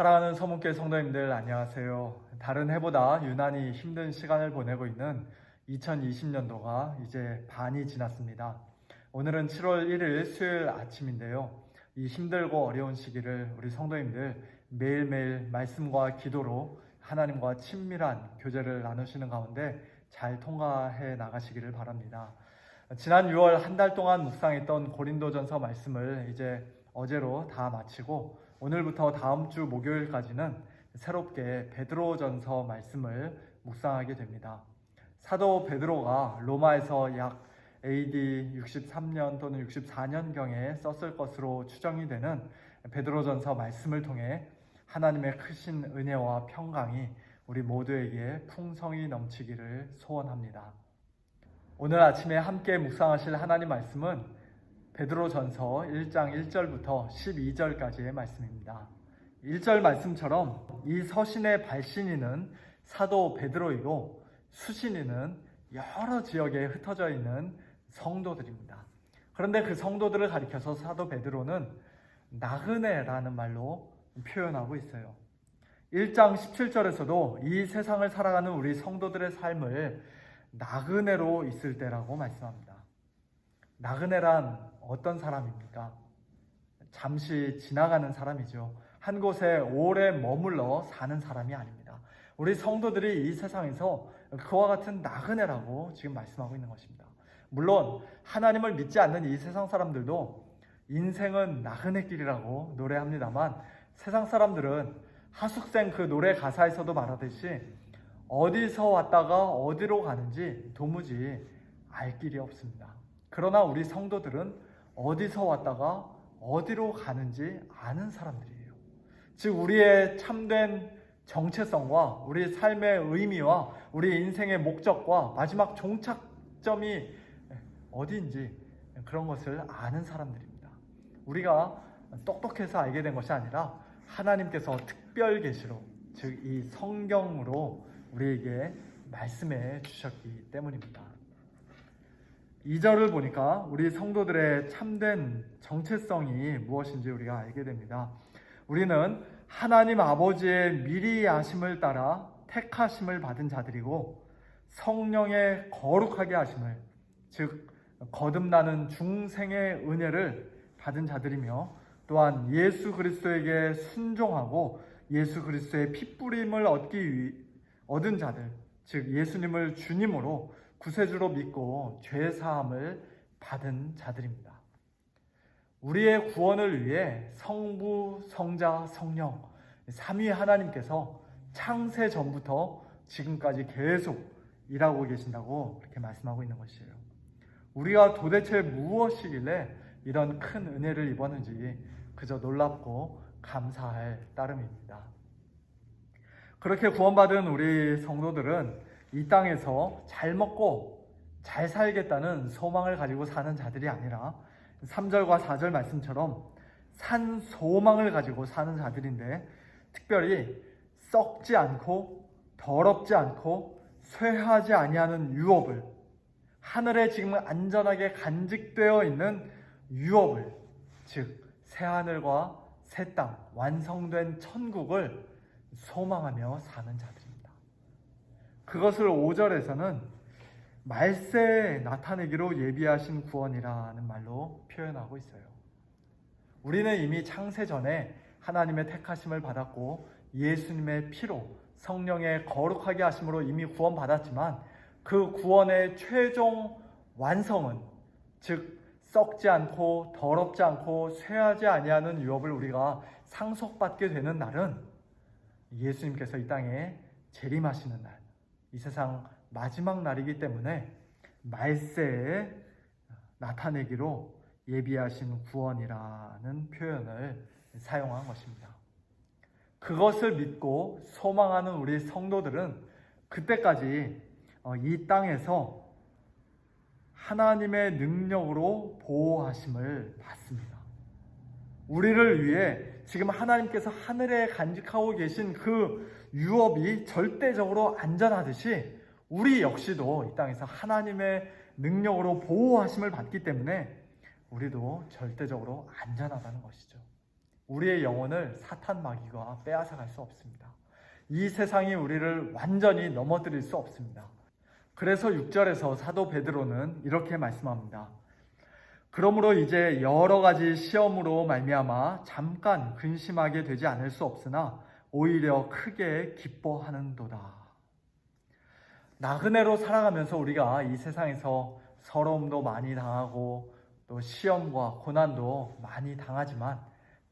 사랑하는 서문교회 성도님들 안녕하세요. 다른 해보다 유난히 힘든 시간을 보내고 있는 2020년도가 이제 반이 지났습니다. 오늘은 7월 1일 수요일 아침인데요. 이 힘들고 어려운 시기를 우리 성도님들 매일매일 말씀과 기도로 하나님과 친밀한 교제를 나누시는 가운데 잘 통과해 나가시기를 바랍니다. 지난 6월 한 달 동안 묵상했던 고린도전서 말씀을 이제 어제로 다 마치고 오늘부터 다음 주 목요일까지는 새롭게 베드로전서 말씀을 묵상하게 됩니다. 사도 베드로가 로마에서 약 AD 63년 또는 64년경에 썼을 것으로 추정이 되는 베드로전서 말씀을 통해 하나님의 크신 은혜와 평강이 우리 모두에게 풍성히 넘치기를 소원합니다. 오늘 아침에 함께 묵상하실 하나님 말씀은 베드로전서 1장 1절부터 12절까지의 말씀입니다. 1절 말씀처럼 이 서신의 발신인은 사도 베드로이고 수신인은 여러 지역에 흩어져 있는 성도들입니다. 그런데 그 성도들을 가리켜서 사도 베드로는 나그네라는 말로 표현하고 있어요. 1장 17절에서도 이 세상을 살아가는 우리 성도들의 삶을 나그네로 있을 때라고 말씀합니다. 나그네란 어떤 사람입니까? 잠시 지나가는 사람이죠. 한 곳에 오래 머물러 사는 사람이 아닙니다. 우리 성도들이 이 세상에서 그와 같은 나그네라고 지금 말씀하고 있는 것입니다. 물론 하나님을 믿지 않는 이 세상 사람들도 인생은 나그네 길이라고 노래합니다만 세상 사람들은 하숙생 그 노래 가사에서도 말하듯이 어디서 왔다가 어디로 가는지 도무지 알 길이 없습니다. 그러나 우리 성도들은 어디서 왔다가 어디로 가는지 아는 사람들이에요. 즉, 우리의 참된 정체성과 우리 삶의 의미와 우리 인생의 목적과 마지막 종착점이 어디인지 그런 것을 아는 사람들입니다. 우리가 똑똑해서 알게 된 것이 아니라 하나님께서 특별 계시로 즉 이 성경으로 우리에게 말씀해 주셨기 때문입니다. 2절을 보니까 우리 성도들의 참된 정체성이 무엇인지 우리가 알게 됩니다. 우리는 하나님 아버지의 미리 아심을 따라 택하심을 받은 자들이고 성령의 거룩하게 하심을 즉 거듭나는 중생의 은혜를 받은 자들이며 또한 예수 그리스도에게 순종하고 예수 그리스도의 핏부림을 얻기 위, 얻은 자들 즉 예수님을 주님으로 구세주로 믿고 죄 사함을 받은 자들입니다. 우리의 구원을 위해 성부, 성자, 성령 삼위 하나님께서 창세 전부터 지금까지 계속 일하고 계신다고 이렇게 말씀하고 있는 것이에요. 우리가 도대체 무엇이길래 이런 큰 은혜를 입었는지 그저 놀랍고 감사할 따름입니다. 그렇게 구원받은 우리 성도들은 이 땅에서 잘 먹고 잘 살겠다는 소망을 가지고 사는 자들이 아니라 3절과 4절 말씀처럼 산 소망을 가지고 사는 자들인데 특별히 썩지 않고 더럽지 않고 쇠하지 아니하는 유업을 하늘에 지금 안전하게 간직되어 있는 유업을 즉 새하늘과 새 땅 완성된 천국을 소망하며 사는 자들입니다. 그것을 5절에서는 말세에 나타내기로 예비하신 구원이라는 말로 표현하고 있어요. 우리는 이미 창세 전에 하나님의 택하심을 받았고 예수님의 피로 성령의 거룩하게 하심으로 이미 구원받았지만 그 구원의 최종 완성은 즉 썩지 않고 더럽지 않고 쇠하지 아니하는 유업을 우리가 상속받게 되는 날은 예수님께서 이 땅에 재림하시는 날, 이 세상 마지막 날이기 때문에 말세에 나타내기로 예비하신 구원이라는 표현을 사용한 것입니다. 그것을 믿고 소망하는 우리 성도들은 그때까지 어, 이 땅에서 하나님의 능력으로 보호하심을 받습니다. 우리를 위해 지금 하나님께서 하늘에 간직하고 계신 그 유업이 절대적으로 안전하듯이 우리 역시도 이 땅에서 하나님의 능력으로 보호하심을 받기 때문에 우리도 절대적으로 안전하다는 것이죠. 우리의 영혼을 사탄 마귀가 빼앗아 갈 수 없습니다. 이 세상이 우리를 완전히 넘어뜨릴 수 없습니다. 그래서 6절에서 사도 베드로는 이렇게 말씀합니다. 그러므로 이제 여러 가지 시험으로 말미암아 잠깐 근심하게 되지 않을 수 없으나 오히려 크게 기뻐하는도다. 나그네로 살아가면서 우리가 이 세상에서 서러움도 많이 당하고 또 시험과 고난도 많이 당하지만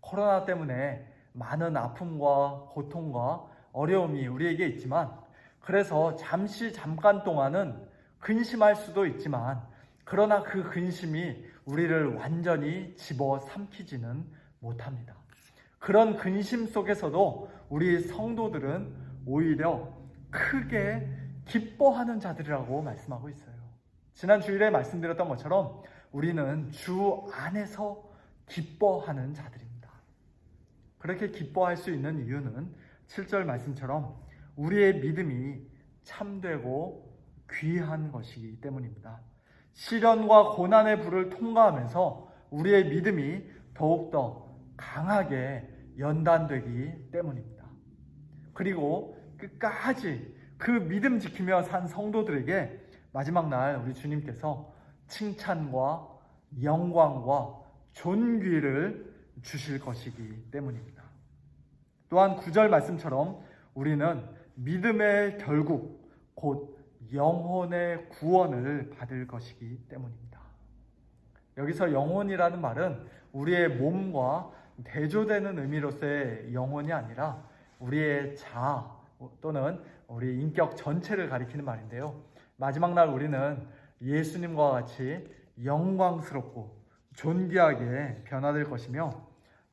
코로나 때문에 많은 아픔과 고통과 어려움이 우리에게 있지만 그래서 잠시 잠깐 동안은 근심할 수도 있지만 그러나 그 근심이 우리를 완전히 집어 삼키지는 못합니다. 그런 근심 속에서도 우리 성도들은 오히려 크게 기뻐하는 자들이라고 말씀하고 있어요. 지난 주일에 말씀드렸던 것처럼 우리는 주 안에서 기뻐하는 자들입니다. 그렇게 기뻐할 수 있는 이유는 7절 말씀처럼 우리의 믿음이 참되고 귀한 것이기 때문입니다. 시련과 고난의 불을 통과하면서 우리의 믿음이 더욱더 강하게 연단되기 때문입니다. 그리고 끝까지 그 믿음 지키며 산 성도들에게 마지막 날 우리 주님께서 칭찬과 영광과 존귀를 주실 것이기 때문입니다. 또한 구절 말씀처럼 우리는 믿음의 결국 곧 영혼의 구원을 받을 것이기 때문입니다. 여기서 영혼이라는 말은 우리의 몸과 대조되는 의미로서의 영혼이 아니라 우리의 자 또는 우리 인격 전체를 가리키는 말인데요. 마지막 날 우리는 예수님과 같이 영광스럽고 존귀하게 변화될 것이며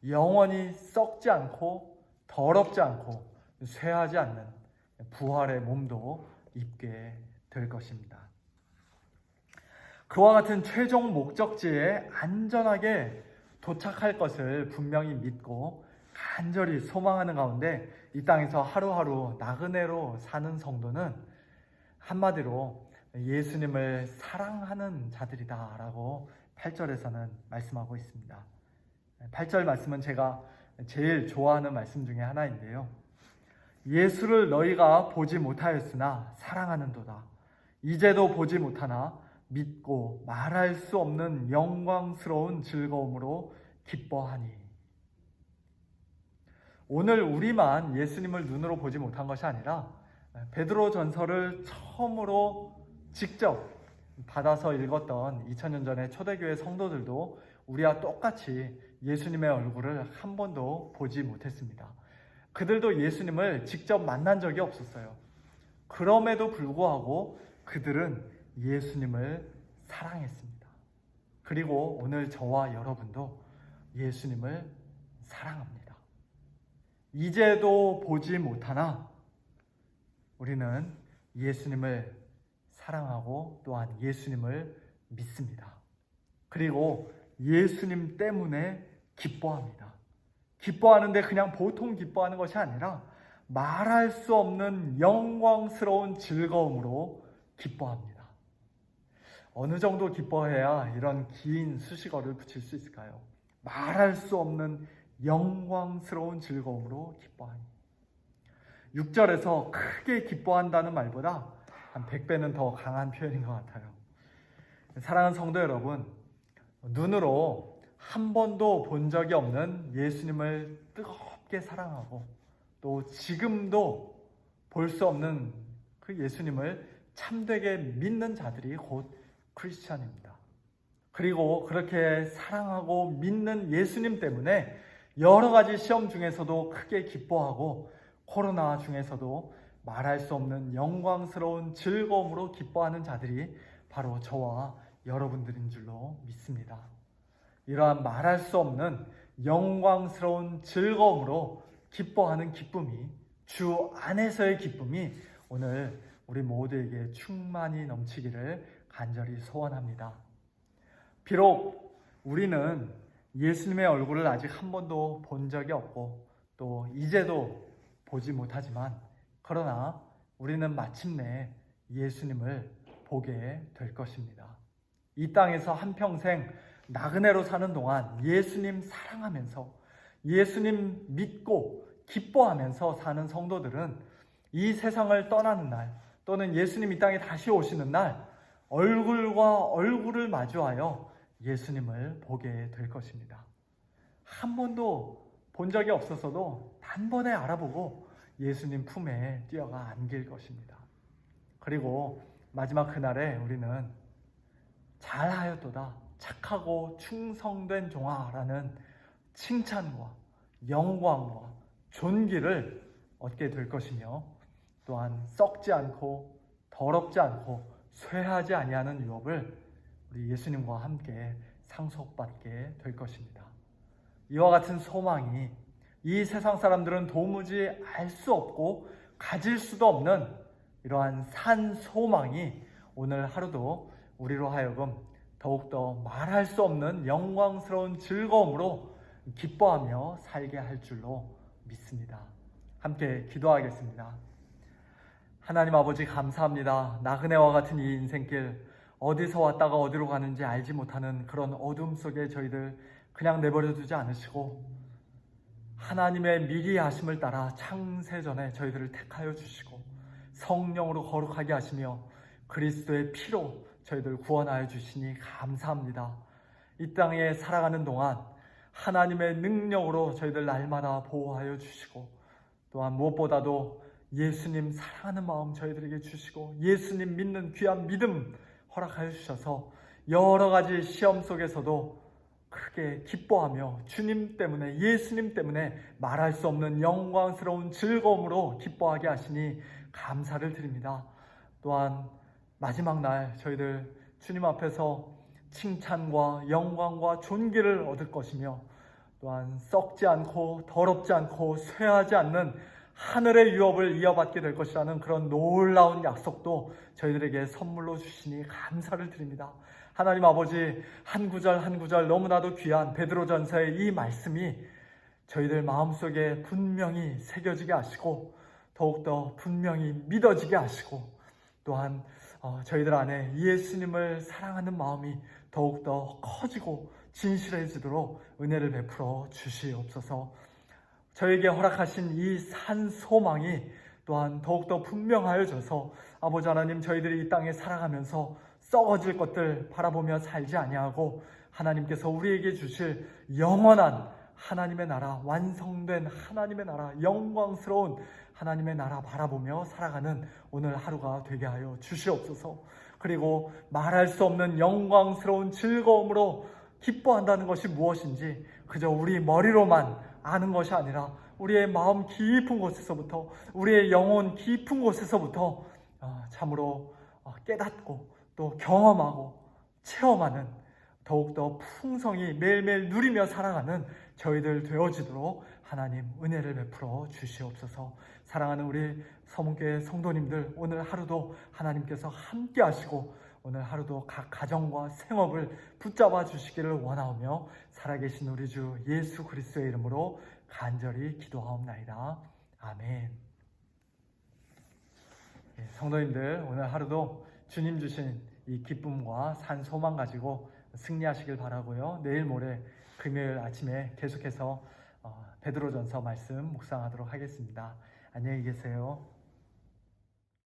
영원히 썩지 않고 더럽지 않고 쇠하지 않는 부활의 몸도 입게 될 것입니다. 그와 같은 최종 목적지에 안전하게 도착할 것을 분명히 믿고 간절히 소망하는 가운데 이 땅에서 하루하루 나그네로 사는 성도는 한마디로 예수님을 사랑하는 자들이다라고 8절에서는 말씀하고 있습니다. 8절 말씀은 제가 제일 좋아하는 말씀 중에 하나인데요. 예수를 너희가 보지 못하였으나 사랑하는도다. 이제도 보지 못하나 믿고 말할 수 없는 영광스러운 즐거움으로 기뻐하니. 오늘 우리만 예수님을 눈으로 보지 못한 것이 아니라 베드로 전서를 처음으로 직접 받아서 읽었던 2000년 전의 초대교회 성도들도 우리와 똑같이 예수님의 얼굴을 한 번도 보지 못했습니다. 그들도 예수님을 직접 만난 적이 없었어요. 그럼에도 불구하고 그들은 예수님을 사랑했습니다. 그리고 오늘 저와 여러분도 예수님을 사랑합니다. 이제도 보지 못하나 우리는 예수님을 사랑하고 또한 예수님을 믿습니다. 그리고 예수님 때문에 기뻐합니다. 기뻐하는데 그냥 보통 기뻐하는 것이 아니라 말할 수 없는 영광스러운 즐거움으로 기뻐합니다. 어느 정도 기뻐해야 이런 긴 수식어를 붙일 수 있을까요? 말할 수 없는 영광스러운 즐거움으로 기뻐하니. 6절에서 크게 기뻐한다는 말보다 한 100배는 더 강한 표현인 것 같아요. 사랑하는 성도 여러분, 눈으로 한 번도 본 적이 없는 예수님을 뜨겁게 사랑하고 또 지금도 볼 수 없는 그 예수님을 참되게 믿는 자들이 곧 크리스찬입니다. 그리고 그렇게 사랑하고 믿는 예수님 때문에 여러 가지 시험 중에서도 크게 기뻐하고 코로나 중에서도 말할 수 없는 영광스러운 즐거움으로 기뻐하는 자들이 바로 저와 여러분들인 줄로 믿습니다. 이러한 말할 수 없는 영광스러운 즐거움으로 기뻐하는 기쁨이 주 안에서의 기쁨이 오늘 우리 모두에게 충만히 넘치기를 간절히 소원합니다. 비록 우리는 예수님의 얼굴을 아직 한 번도 본 적이 없고 또 이제도 보지 못하지만 그러나 우리는 마침내 예수님을 보게 될 것입니다. 이 땅에서 한평생 나그네로 사는 동안 예수님 사랑하면서 예수님 믿고 기뻐하면서 사는 성도들은 이 세상을 떠나는 날 또는 예수님 이 땅에 다시 오시는 날 얼굴과 얼굴을 마주하여 예수님을 보게 될 것입니다. 한 번도 본 적이 없었어도 단번에 알아보고 예수님 품에 뛰어가 안길 것입니다. 그리고 마지막 그날에 우리는 잘하였도다 착하고 충성된 종아라는 칭찬과 영광과 존귀를 얻게 될 것이며 또한 썩지 않고 더럽지 않고 쇠하지 아니하는 유업을 우리 예수님과 함께 상속받게 될 것입니다. 이와 같은 소망이 이 세상 사람들은 도무지 알 수 없고 가질 수도 없는 이러한 산 소망이 오늘 하루도 우리로 하여금 더욱더 말할 수 없는 영광스러운 즐거움으로 기뻐하며 살게 할 줄로 믿습니다. 함께 기도하겠습니다. 하나님 아버지 감사합니다. 나그네와 같은 이 인생길 어디서 왔다가 어디로 가는지 알지 못하는 그런 어둠 속에 저희들 그냥 내버려 두지 않으시고 하나님의 미리 하심을 따라 창세전에 저희들을 택하여 주시고 성령으로 거룩하게 하시며 그리스도의 피로 저희들 구원하여 주시니 감사합니다. 이 땅에 살아가는 동안 하나님의 능력으로 저희들 날마다 보호하여 주시고 또한 무엇보다도 예수님 사랑하는 마음 저희들에게 주시고 예수님 믿는 귀한 믿음 허락하여 주셔서 여러 가지 시험 속에서도 크게 기뻐하며 주님 때문에 예수님 때문에 말할 수 없는 영광스러운 즐거움으로 기뻐하게 하시니 감사를 드립니다. 또한 마지막 날 저희들 주님 앞에서 칭찬과 영광과 존귀를 얻을 것이며 또한 썩지 않고 더럽지 않고 쇠하지 않는 하늘의 유업을 이어받게 될 것이라는 그런 놀라운 약속도 저희들에게 선물로 주시니 감사를 드립니다. 하나님 아버지 한 구절 한 구절 너무나도 귀한 베드로전서의 이 말씀이 저희들 마음속에 분명히 새겨지게 하시고 더욱더 분명히 믿어지게 하시고 또한 어, 저희들 안에 예수님을 사랑하는 마음이 더욱더 커지고 진실해지도록 은혜를 베풀어 주시옵소서. 저에게 허락하신 이 산 소망이 또한 더욱더 분명하여져서 아버지 하나님 저희들이 이 땅에 살아가면서 썩어질 것들 바라보며 살지 아니하고 하나님께서 우리에게 주실 영원한 하나님의 나라, 완성된 하나님의 나라, 영광스러운 하나님의 나라 바라보며 살아가는 오늘 하루가 되게 하여 주시옵소서. 그리고 말할 수 없는 영광스러운 즐거움으로 기뻐한다는 것이 무엇인지 그저 우리 머리로만 아는 것이 아니라 우리의 마음 깊은 곳에서부터 우리의 영혼 깊은 곳에서부터 어, 참으로 어, 깨닫고 또 경험하고 체험하는 더욱더 풍성히 매일매일 누리며 살아가는 저희들 되어지도록 하나님 은혜를 베풀어 주시옵소서 사랑하는 우리 서문교회 성도님들 오늘 하루도 하나님께서 함께 하시고 오늘 하루도 각 가정과 생업을 붙잡아 주시기를 원하오며 살아계신 우리 주 예수 그리스도의 이름으로 간절히 기도하옵나이다. 아멘. 예, 성도님들 오늘 하루도 주님 주신 이 기쁨과 산 소망 가지고 승리하시길 바라고요. 내일 모레 금요일 아침에 계속해서 어, 베드로전서 말씀 묵상하도록 하겠습니다. 안녕히 계세요.